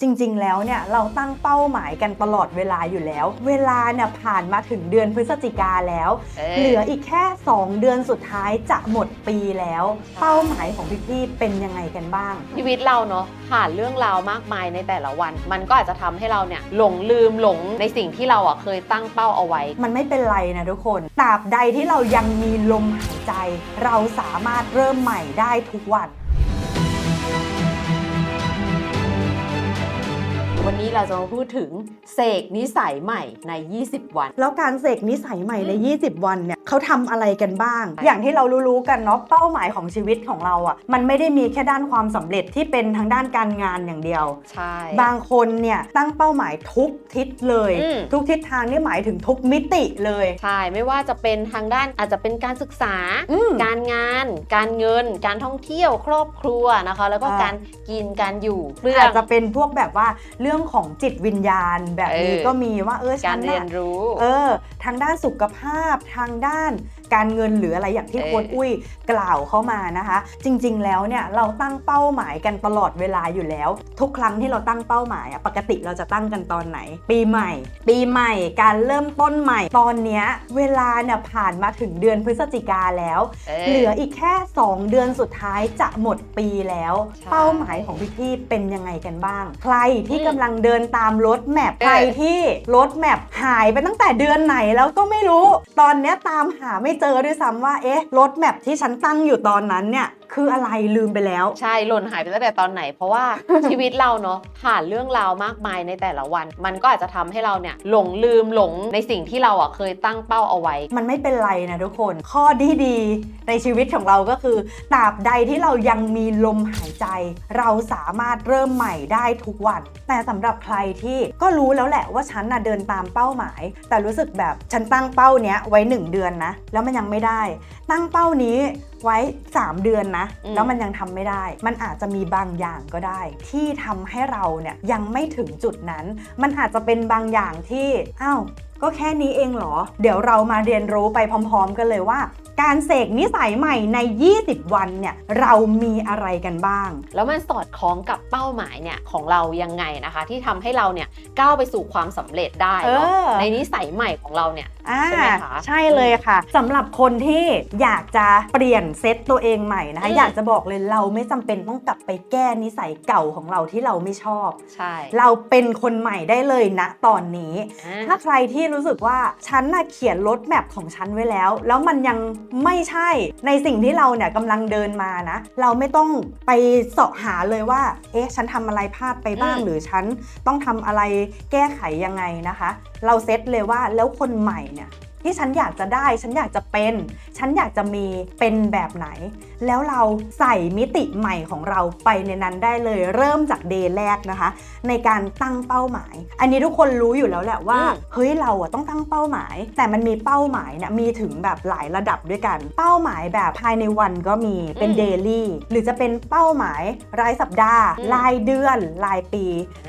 จริง ๆ แล้วเนี่ยเราตั้งเป้าหมายกันตลอดเวลาอยู่แล้ว เวลาเนี่ยผ่านมาถึงเดือนพฤศจิกาแล้วเหลืออีกแค่ 2 เดือนสุดท้ายจะหมดปีแล้ว เป้าหมายของพี่ๆเป็นยังไงกันบ้าง ชีวิตเราเนาะผ่านเรื่องราวมากมายในแต่ละวัน มันก็อาจจะทำให้เราเนี่ยหลงลืมหลงในสิ่งที่เราอะเคยตั้งเป้าเอาไว้ มันไม่เป็นไรนะทุกคนตราบใดที่เรายังมีลมหายใจ เราสามารถเริ่มใหม่ได้ทุกวัน วันนี้เราจะมาพูดถึงเสกนิสัยใหม่ใน 20 วัน แล้วการเสกนิสัยใหม่ใน 20 วันเนี่ยเขาทำอะไรกันบ้างใช่อย่างที่เรารู้ๆกันเนาะเป้าหมายของชีวิตของเราอะ่ะมันไม่ได้มีแค่ด้านความสำเร็จที่เป็นทางด้านการงานอย่างเดียว ใช่ บางคนเนี่ยตั้งเป้าหมายทุกทิศเลย อืม ทุกทิศทางนี่หมายถึงทุกมิติเลย ใช่ ไม่ว่าจะเป็นทางด้านอาจจะเป็นการศึกษา อืม การงาน การเงิน การท่องเที่ยวครอบครัวนะคะ แล้วก็อ่า การกินการอยู่เรื่ออาจงจะเป็นพวกแบบว่าเรื่องของจิตวิญญาณแบบนี้เออก็มีว่าเออฉัการนเรียน่ะนรู้ เออ ทางด้านสุขภาพทางด้าน การเงินหรืออะไรอย่างที่เออโค้ดอุ้ยกล่าวเข้ามานะคะ จริง ๆ แล้วเนี่ยเราตั้งเป้าหมายกันตลอดเวลาอยู่แล้ว ทุกครั้งที่เราตั้งเป้าหมายอะปกติเราจะตั้งกันตอนไหน ปีใหม่ ปีใหม่การเริ่มต้นใหม่ ตอนเนี้ยเวลาเนี่ยผ่านมาถึงเดือนพฤศจิกาแล้ว เหลืออีกแค่ 2 เดือนสุดท้ายจะหมดปีแล้วใช่เป้าหมายของพี่ๆเป็นยังไงกันบ้าง ใครที่อืมกำลังเดินตามรถแมพเออใครที่รถแมพหายไปตั้งแต่เดือนไหนแล้วก็ไม่รู้ ตอนเนี้ยตามหาไม่เจอด้วยซ้ำว่าเอ๊ะรถแมพที่ฉันตั้งอยู่ตอนนั้นเนี่ย คืออะไรลืมไปแล้ว ใช่หล่นหายไปตั้งแต่ตอนไหน เพราะว่า ชีวิตเราเนาะผ่านเรื่องราวมากมายในแต่ละวัน มันก็อาจจะทำให้เราเนี่ยหลงลืมหลงในสิ่งที่เราอะเคยตั้งเป้าเอาไว้ มันไม่เป็นไรนะทุกคน ข้อดีดีๆในชีวิตของเราก็คือตราบใดที่เรายังมีลมหายใจ เราสามารถเริ่มใหม่ได้ทุกวัน แต่สำหรับใครที่ก็รู้แล้วแหละว่าฉันน่ะเดินตามเป้าหมาย แต่รู้สึกแบบฉันตั้งเป้าเนี้ยไว้ 1 เดือนนะแล้วมันยังไม่ได้ ตั้งเป้านี้ ไว้ 3 เดือนนะอืมแล้วมันยังทำไม่ได้ มันอาจจะมีบางอย่างก็ได้ ที่ทำให้เราเนี่ยยังไม่ถึงจุดนั้น มันอาจจะเป็นบางอย่างที่อ้าว ก็แค่นี้เองเหรอ เดี๋ยวเรามาเรียนรู้ไปพร้อม ๆ กันเลยว่า การเสกนิสัยใหม่ใน 20 วันเนี่ยเรามีอะไรกันบ้าง แล้วมันสอดคล้องกับเป้าหมายเนี่ยของเรายังไงนะคะ ที่ทำให้เราเนี่ยก้าวไปสู่ความสำเร็จได้เนาะเออในนิสัยใหม่ของเราเนี่ยอ่าใช่ไหมคะใช่เลยค่ะสำหรับคนที่อยากจะเปลี่ยนเซตตัวเองใหม่นะคะอืมอยากจะบอกเลยเราไม่จำเป็นต้องกลับไปแก้นิสัยเก่าของเราที่เราไม่ชอบ ใช่ เราเป็นคนใหม่ได้เลยณตอนนี้อ่าถ้าใครที่รู้สึกว่าฉันน่ะเขียนรถแมพของฉันไว้แล้ว แล้วมันยังไม่ใช่ในสิ่งที่เราเนี่ยกำลังเดินมานะ เราไม่ต้องไปเสาะหาเลยว่า เอ๊ะ ฉันทำอะไรพลาดไปบ้างอืมหรือฉันต้องทำอะไรแก้ไขยังไงนะคะ เราเซตเลยว่าแล้วคนใหม่เนี่ยที่ฉันอยากจะได้ ฉันอยากจะเป็น ฉันอยากจะมีเป็นแบบไหน แล้วเราใส่มิติใหม่ของเราไปในนั้นได้เลยเริ่มจากเดย์แรกนะคะ ในการตั้งเป้าหมาย อันนี้ทุกคนรู้อยู่แล้วแหละว่าอืมเฮ้ยเราอะต้องตั้งเป้าหมาย แต่มันมีเป้าหมายเนี่ยมีถึงแบบหลายระดับด้วยกัน เป้าหมายแบบภายในวันก็มีเป็นอืมเดลี่หรือจะเป็นเป้าหมายรายสัปดาห์อืมรายเดือน รายปี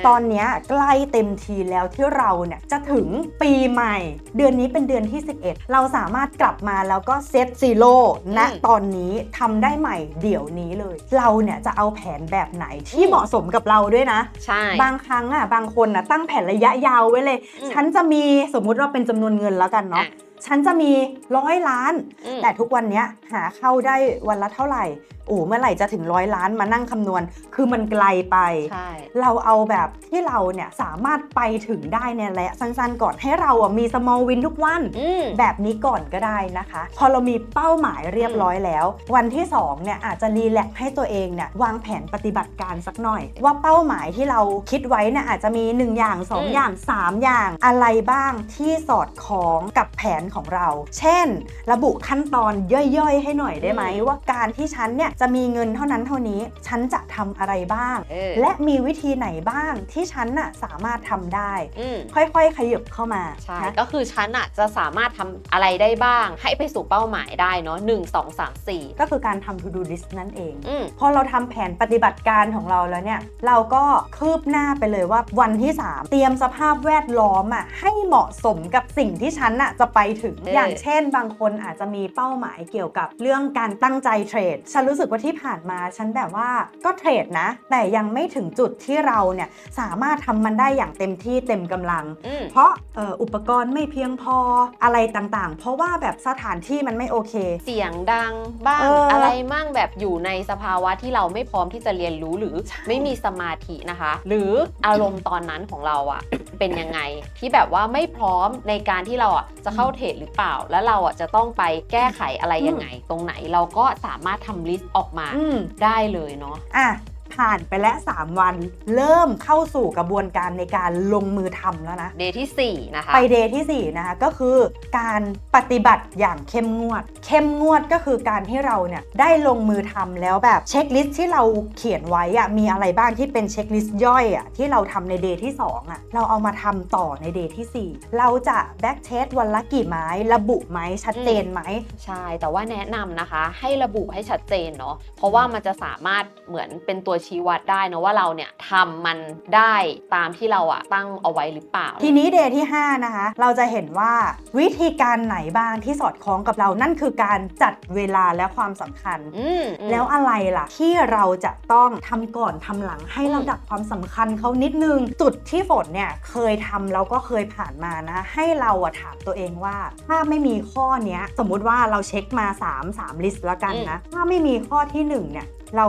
าตอนเนี้ยใกล้เต็มทีแล้วที่เราเนี่ยจะถึงปีใหม่ เดือนนี้เป็นเดือนที่ 11 เราสามารถกลับมาแล้วก็เซตซีโร่ณอืมตอนนี้ทำได้ใหม่เดี๋ยวนี้เลย เราเนี่ยจะเอาแผนแบบไหนที่อืมเหมาะสมกับเราด้วยนะ ใช่ บางครั้งอะบางคนอะตั้งแผนระยะยาวไว้เลยอืมฉันจะมีสมมุติว่าเป็นจำนวนเงินแล้วกันเนาะอะ ฉันจะมีร้อยล้านอืมแต่ทุกวันเนี้ยหาเข้าได้วันละเท่าไหร่โอ้เมื่อไหร่จะถึงร้อยล้านมานั่งคำนวณ คือมันไกลไปใช่เราเอาแบบที่เราเนี่ยสามารถไปถึงได้ในระยะสั้นๆ ก่อนให้เราอะมี small win ทุกวันอืมแบบนี้ก่อนก็ได้นะคะ พอเรามีเป้าหมายเรียบร้อยแล้ว วันที่2เนี่ยอาจจะรีแลกซ์ให้ตัวเองเนี่ยวางแผนปฏิบัติการสักหน่อย ว่าเป้าหมายที่เราคิดไว้เนี่ยอาจจะมี 1 อย่างอืม2อย่าง 3 อย่างอะไรบ้างที่สอดคล้องกับแผนของเรา เช่น ระบุขั้นตอนย่อยๆ ให้หน่อยได้ไหม ว่าการที่ฉันเนี่ยจะมีเงินเท่านั้นเท่านี้ ฉันจะทำอะไรบ้างเออและมีวิธีไหนบ้างที่ฉันน่ะสามารถทำได้อืมค่อยๆ ขยับเข้ามาใช่นะก็คือฉันอะจะสามารถทำอะไรได้บ้าง ให้ไปสู่เป้าหมายได้เนาะหนึ่งสองสามสี่ก็คือการทำ to do list นั่นเองอืมพอเราทำแผนปฏิบัติการของเราแล้วเนี่ย เราก็คืบหน้าไปเลยว่าวันที่ 3 เตรียมสภาพแวดล้อมอะให้เหมาะสมกับสิ่งที่ฉันอะจะไปถึงเออออย่างเช่น บางคนอาจจะมีเป้าหมายเกี่ยวกับเรื่องการตั้งใจเทรด ฉันรู้สึกสึกว่าที่ผ่านมา ฉันแบบว่าก็เทรดนะ แต่ยังไม่ถึงจุดที่เราเนี่ยสามารถทำมันได้อย่างเต็มที่เต็มกำลังอืมเพราะเอ่ออุปกรณ์ไม่เพียงพออะไรต่างๆ เพราะว่าแบบสถานที่มันไม่โอเค เสียงดังบ้างเออออะไรมั่งแบบอยู่ในสภาวะที่เราไม่พร้อมที่จะเรียนรู้หรือไม่มีสมาธินะคะ หรืออารมณ์ตอนนั้นของเราอะเป็นยังไงที่แบบว่าไม่พร้อมในการที่เราอะจะเข้าเทรดหรือเปล่า แล้วเราอะจะต้องไปแก้ไขอะไรยังไง ตรงไหนเราก็สามารถทำลิสต์ออกมาอืมได้เลยเนาะอะ ผ่านไปแล้ว 3 วัน เริ่มเข้าสู่กระบวนการในการลงมือทำแล้วนะ เดย์ที่ 4 นะคะ ไปเดย์ที่ 4 นะคะก็คือการปฏิบัติอย่างเข้มงวด เข้มงวดก็คือการที่เราเนี่ยได้ลงมือทำแล้วแบบเช็คลิสต์ที่เราเขียนไว้อะมีอะไรบ้างที่เป็นเช็คลิสต์ย่อยอะที่เราทำในเดย์ที่ 2อะเราเอามาทำต่อในเดย์ทีสี่4 เราจะแบ็กเทสวันละกี่ไม้ ระบุไหมชัดเจนไหมใช่แต่ว่าแนะนำนะคะ ให้ระบุให้ชัดเจนเนาะเพราะว่ามันจะสามารถเหมือนเป็นตัวชี้วัดได้นะว่าเราเนี่ยทำมันได้ตามที่เราอะตั้งเอาไว้หรือเปล่า ทีนี้เดย์ที่ 5 นะคะ เราจะเห็นว่าวิธีการไหนบ้างที่สอดคล้องกับเรานั่นคือการจัดเวลาและความสำคัญอืมอืมแล้วอะไรล่ะ ที่เราจะต้องทำก่อนทำหลังให้อืมระดับความสำคัญเขานิดนึง จุดที่ฝนเนี่ยเคยทำแล้วก็เคยผ่านมานะ ให้เราอะถามตัวเองว่า ถ้าไม่มีข้อเนี้ยสมมุติว่าเราเช็คมา 3 3ลิสต์แล้วกันนะ ถ้าไม่มีข้อที่1เนี่ยเรา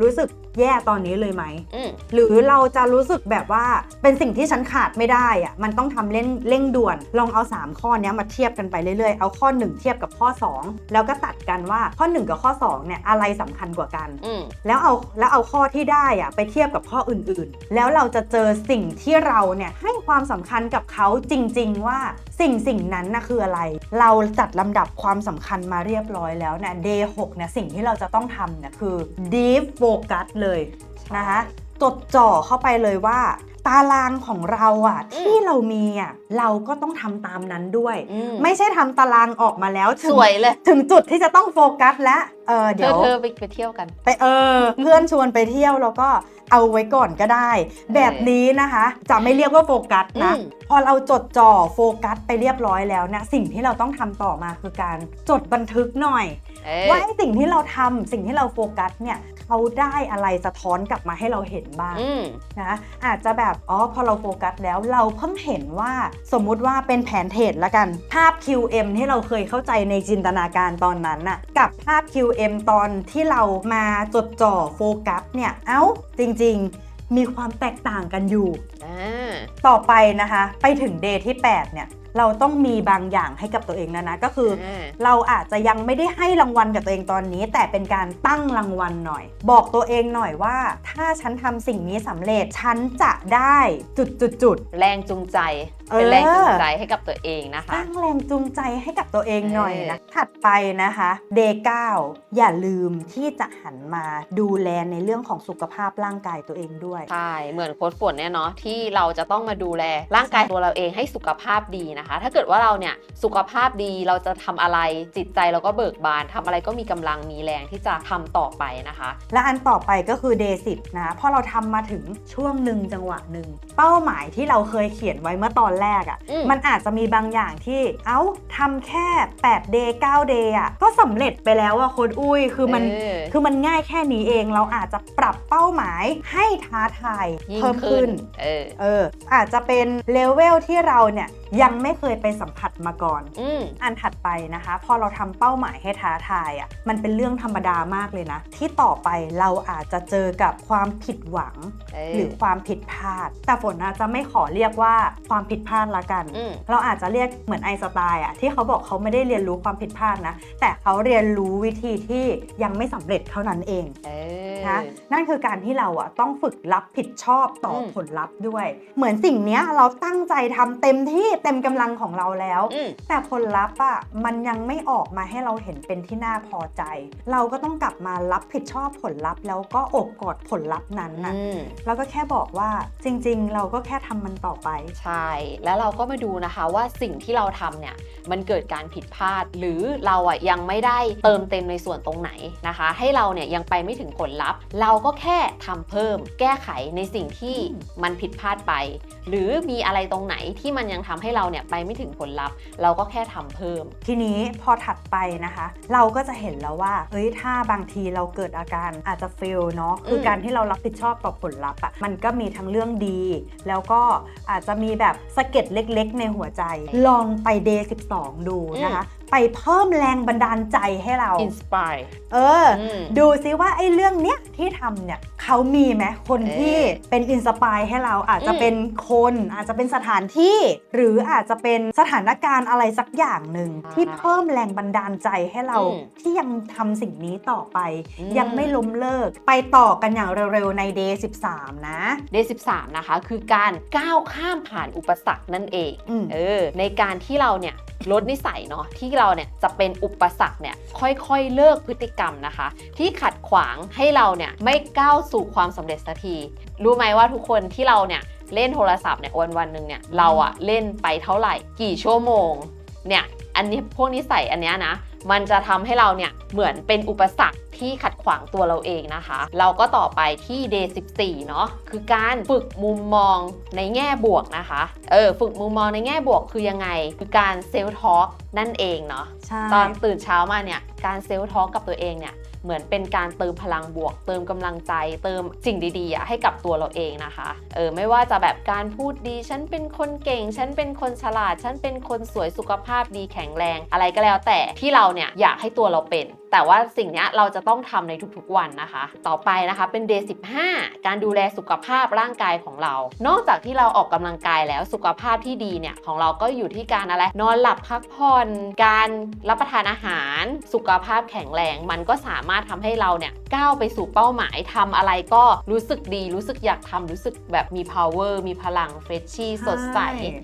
รู้สึก แย่ตอนนี้เลยไหมอืมหรือเราจะรู้สึกแบบว่าเป็นสิ่งที่ฉันขาดไม่ได้อะมันต้องทำเร่งเร่งด่วน ลองเอา 3 ข้อเนี้ยมาเทียบกันไปเรื่อยๆ เอาข้อ 1 เทียบกับข้อ 2 แล้วก็ตัดกันว่าข้อ 1 กับข้อ 2เนี่ยอะไรสำคัญกว่ากันอืมแล้วเอาแล้วเอาข้อที่ได้อะไปเทียบกับข้ออื่นๆ แล้วเราจะเจอสิ่งที่เราเนี่ยให้ความสำคัญกับเขาจริง ๆ ว่าสิ่งสิ่งนั้นนะคืออะไร เราจัดลำดับความสำคัญมาเรียบร้อยแล้วเนี่ย day 6เนี่ยสิ่งที่เราจะต้องทำเนี่ยคือ deep focus เลยนะคะจดจ่อเข้าไปเลยว่า ตารางของเราอะอืมที่เรามีอะเราก็ต้องทำตามนั้นด้วยอืมไม่ใช่ทำตารางออกมาแล้วถึสงวยเลยถึงจุดที่จะต้องโฟกัสและเออเธเดี๋ยอวเธอไปไปเที่ยวกัน ไปเออ เพื่อนชวนไปเที่ยวแล้วก็เอาไว้ก่อนก็ได้ แบบนี้นะคะ จะไม่เรียกว่าโฟกัสนะอืมพอเราจดจ่อโฟกัสไปเรียบร้อยแล้วเนี่ยสิ่งที่เราต้องทำต่อมาคือการจดบันทึกหน่อยเอ้ยว่าไอ้สิ่งที่เราทำสิ่งที่เราโฟกัสเนี่ย เขาได้อะไรสะท้อนกลับมาให้เราเห็นบ้างอืมนะอาจจะแบบอ๋อพอเราโฟกัสแล้วเราเพิ่งเห็นว่าสมมุติว่าเป็นแผนเทรดละกัน ภาพ QM ที่เราเคยเข้าใจในจินตนาการตอนนั้นน่ะกับภาพ QM ตอนที่เรามาจดจ่อโฟกัสเนี่ยเอ้าจริง ๆ มีความแตกต่างกันอยู่อ่าต่อไปนะคะ ไปถึงเดย์ที่ 8 เนี่ย เราต้องมีบางอย่างให้กับตัวเองนะนะ ก็คืออาเราอาจจะยังไม่ได้ให้รางวัลกับตัวเองตอนนี้ แต่เป็นการตั้งรางวัลหน่อย บอกตัวเองหน่อยว่า ถ้าฉันทำสิ่งนี้สำเร็จฉันจะได้จุดจุดจุดแรงจูงใจ เออเป็นแรงจูงใจให้กับตัวเองนะสคะร้างแรงจูงใจให้กับตัวเองหน่อยนะเออถัดไปนะคะเดย์9อย่าลืมที่จะหันมาดูแลในเรื่องของสุขภาพร่างกายตัวเองด้วยใช่เหมือนโค้ดฝนเนี่ยเนาะที่เราจะต้องมาดูแลร่างกายตัวเราเองให้สุขภาพดีนะคะ ถ้าเกิดว่าเราเนี่ยสุขภาพดีเราจะทำอะไรจิตใจเราก็เบิกบานทำอะไรก็มีกำลังมีแรงที่จะทำต่อไปนะคะ และอันต่อไปก็คือ day 10นะพอเราทำมาถึงช่วงหนึ่งจังหวะหนึ่งเป้าหมายที่เราเคยเขียนไว้เมื่อตอนแรกอะ่ะอืม มันอาจจะมีบางอย่างที่เอ้าทำแค่8 day 9 day อะก็สำเร็จไปแล้วอะโคนอุ้ยคือมัน เออ คือมันง่ายแค่นี้เองเราอาจจะปรับเป้าหมายให้ท้าทายยิ่งเพิ่มขึ้ขึ้นนเออ เอออาจจะเป็นเลเวลที่เราเนี่ย ยังไม่เคยไปสัมผัสมาก่อนอืมอันถัดไปนะคะ พอเราทำเป้าหมายให้ท้าทายอะ่ะมันเป็นเรื่องธรรมดามากเลยนะ ที่ต่อไปเราอาจจะเจอกับความผิดหวังเออหรือความผิดพลาด แต่ฝนอาจจะไม่ขอเรียกว่าความผิดพลาดละกันอืมเราอาจจะเรียกเหมือนไอน์สไตล์อะที่เขาบอกเขาไม่ได้เรียนรู้ความผิดพลาดนะ แต่เขาเรียนรู้วิธีที่ยังไม่สำเร็จเท่านั้นเองเออนะนั่นคือการที่เราอะต้องฝึกรับผิดชอบต่ออมผลลัพธ์ด้วย เหมือนสิ่งเนี้ยเราตั้งใจทำเต็มที่เต็มกำลังของเราแล้วอืมแต่ผลลัพธ์อะมันยังไม่ออกมาให้เราเห็นเป็นที่น่าพอใจ เราก็ต้องกลับมารับผิดชอบผลลัพธ์ แล้วก็อบกอดผลลัพธ์นั้นนะอืมแล้วก็แค่บอกว่าจริง ๆ เราก็แค่ทำมันต่อไป ใช่ แล้วเราก็มาดูนะคะว่าสิ่งที่เราทำเนี่ยมันเกิดการผิดพลาด หรือเราอะยังไม่ได้เติมเต็มในส่วนตรงไหนนะคะ ให้เราเนี่ยยังไปไม่ถึงผลลัพธ์ เราก็แค่ทำเพิ่ม แก้ไขในสิ่งที่มันผิดพลาดไป หรือมีอะไรตรงไหนที่มันยังทำให้ให้เราเนี่ยไปไม่ถึงผลลัพธ์ เราก็แค่ทำเพิ่ม ทีนี้พอถัดไปนะคะ เราก็จะเห็นแล้วว่าเฮ้ยถ้าบางทีเราเกิดอาการอาจจะเฟลเนาะคืออมการที่เรารับผิดชอบต่อผลลัพธ์อะมันก็มีทั้งเรื่องดี แล้วก็อาจจะมีแบบสะเก็ดเล็ก ๆ ในหัวใจ ลองไปเดย์12 ดูนะคะไปเพิ่มแรงบันดาลใจให้เรา อินสปาย เอออมดูซิว่าไอ้เรื่องเนี้ยที่ทำเนี่ย เขามีไหมคนเออที่เป็นอินสปายให้เราอาจจะอืมเป็นคน อาจจะเป็นสถานที่ หรืออาจจะเป็นสถานการณ์อะไรสักอย่างหนึ่งที่เพิ่มแรงบันดาลใจให้เราอืมที่ยังทำสิ่งนี้ต่อไปอืมยังไม่ล้มเลิกไปต่อกันอย่างเร็วๆใน day 13 นะเดย์13 นะคะ คือการก้าวข้ามผ่านอุปสรรคนั่นเองอืมเออในการที่เราเนี่ยลดนิสัยเนาะที่เราเนี่ยจะเป็นอุปสรรคเนี่ยค่อยๆเลิกพฤติกรรมนะคะ ที่ขัดขวางให้เราเนี่ยไม่ก้าวสู่ความสำเร็จสักที รู้ไหมว่าทุกคนที่เราเนี่ยเล่นโทรศัพท์เนี่ยวันวันๆหนึ่งเนี่ยเราอะเล่นไปเท่าไหร่ กี่ชั่วโมงเนี่ยอันนี้พวกนิสัยอันเนี้ยนะมันจะทำให้เราเนี่ยเหมือนเป็นอุปสรรคที่ขัดขวางตัวเราเองนะคะ เราก็ต่อไปที่ day 14 เนาะคือการฝึกมุมมองในแง่บวกนะคะ เออ ฝึกมุมมองในแง่บวกคือยังไง คือการเซล f ทอ l k นั่นเองเนาะใช่ตอนตื่นเช้ามาเนี่ย การเซล f ทอ l k กับตัวเองเนี่ย เหมือนเป็นการเติมพลังบวก เติมกำลังใจ เติมสิ่งดีๆให้กับตัวเราเองนะคะเออไม่ว่าจะแบบการพูดดี ฉันเป็นคนเก่ง ฉันเป็นคนฉลาด ฉันเป็นคนสวยสุขภาพดีแข็งแรง อะไรก็แล้วแต่ที่เราเนี่ยอยากให้ตัวเราเป็น แต่ว่าสิ่งเนี้ยเราจะต้องทำในทุกๆวันนะคะ ต่อไปนะคะเป็น day 15การดูแลสุขภาพร่างกายของเรา นอกจากที่เราออกกำลังกายแล้วสุขภาพที่ดีเนี่ยของเราก็อยู่ที่การอะไร นอนหลับพักผ่อน การรับประทานอาหาร สุขภาพแข็งแรง มันก็สามารถทำให้เราเนี่ยก้าวไปสู่เป้าหมายทำอะไรก็รู้สึกดี รู้สึกอยากทำรู้สึกแบบมี power มีพลังเฟรชชี่สดใส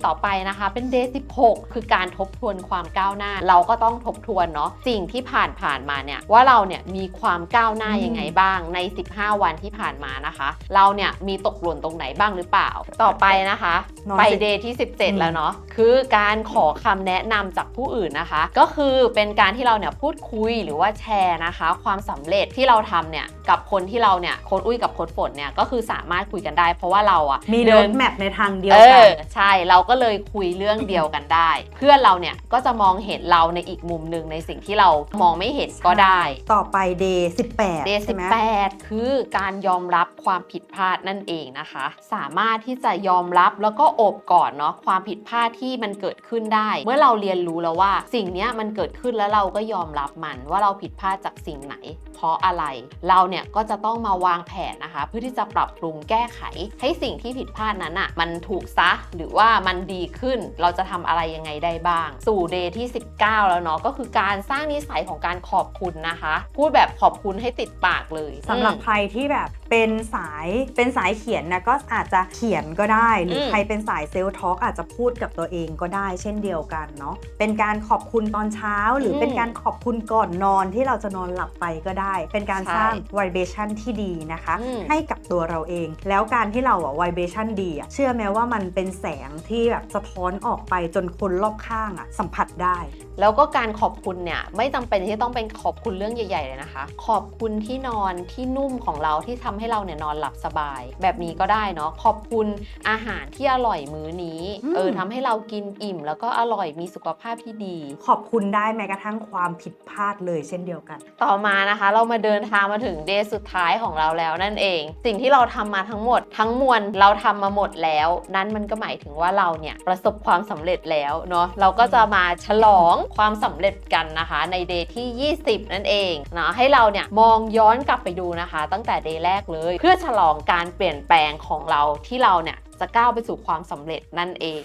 ต่อไปนะคะเป็น day 16 คือการทบทวนความก้าวหน้า เราก็ต้องทบทวนเนาะสิ่งที่ผ่านผ่านๆมาเนี่ยว่าเราเนี่ยมีความก้าวหน้าอืมยังไงบ้างใน 15 วันที่ผ่านมานะคะ เราเนี่ยมีตกหล่นตรงไหนบ้างหรือเปล่า ต่อไปนะคะ นอนไปสิ เดย์ที่อืม17 แล้วเนาะคือการขอคำแนะนำจากผู้อื่นนะคะ ก็คือเป็นการที่เราเนี่ยพูดคุยหรือว่าแชร์นะคะ ความสำเร็จที่เราทำเนี่ย กับคนที่เราเนี่ยโค้ดอุ้ยกับโค้ดฝนเนี่ยก็คือสามารถคุยกันได้ เพราะว่าเราอะมีเดิรนถแมพในทางเดียวเอกัอนใช่เราก็เลยคุยเรื่องเดียวกันได้ เพื่อนเราเนี่ยก็จะมองเห็นเราในอีกมุมหนึ่งในสิ่งที่เรามองไม่เห็นก็ได้ ต่อไป day 18เดย์ใช่ไหม18คือการยอมรับความผิดพลาดนั่นเองนะคะ สามารถที่จะยอมรับแล้วก็โอบกอดเนาะความผิดพลาดที่มันเกิดขึ้นได้ เมื่อเราเรียนรู้แล้วว่า สิ่งเนี้ยมันเกิดขึ้นแล้วเราก็ยอมรับมันว่าเราผิดพลาดจากสิ่งไหน เพราะอะไรเราเนี่ยก็จะต้องมาวางแผนนะคะ เพื่อที่จะปรับปรุงแก้ไข ให้สิ่งที่ผิดพลาดนั้นอะ่ะมันถูกซะหรือว่ามันดีขึ้นเราจะทำอะไรยังไงได้บ้าง สู่เดย์ที่ 19 แล้วเนาะก็คือการสร้างนิสัยของการขอบคุณนะคะ พูดแบบขอบคุณให้ติดปากเลยสำหรับอืมใครที่แบบเป็นสายเป็นสายเขียนนะก็อาจจะเขียนก็ได้ หรืออมใครเป็นสายเซลล์ทอล์กอาจจะพูดกับตัวเองก็ได้เช่นเดียวกันเนาะเป็นการขอบคุณตอนเช้า หรืออมเป็นการขอบคุณก่อนนอนที่เราจะนอนหลับไปก็ได้ เป็นการใช่สร้าง vibration ที่ดีนะคะอืมให้กับตัวเราเอง แล้วการที่เราอะ vibration ดีอะเชื่อไหมว่ามันเป็นแสงที่แบบสะท้อนออกไปจนคนรอบข้างอะสัมผัสได้ แล้วก็การขอบคุณเนี่ยไม่จำเป็นที่จะต้องเป็นขอบคุณเรื่องใหญ่ ๆเลยนะคะ ขอบคุณที่นอนที่นุ่มของเราที่ทำให้เราเนี่ยนอนหลับสบาย แบบนี้ก็ได้เนาะขอบคุณอาหารที่อร่อยมื้อนี้อืมเออทำให้เรากินอิ่ม แล้วก็อร่อยมีสุขภาพที่ดี ขอบคุณได้แม้กระทั่งความผิดพลาดเลยเช่นเดียวกัน ต่อมานะคะ เรามาเดินทางมาถึงเดย์สุดท้ายของเราแล้วนั่นเอง สิ่งที่เราทำมาทั้งหมด ทั้งมวลเราทำมาหมดแล้ว นั่นมันก็หมายถึงว่าเราเนี่ยประสบความสำเร็จแล้วเนาะเราก็จะมาฉลองความสำเร็จกันนะคะในเดย์ที่ 20 นั่นเองนะให้เราเนี่ยมองย้อนกลับไปดูนะคะ ตั้งแต่เดย์แรกเลย เพื่อฉลองการเปลี่ยนแปลงของเราที่เราเนี่ยจะก้าวไปสู่ความสำเร็จนั่นเอง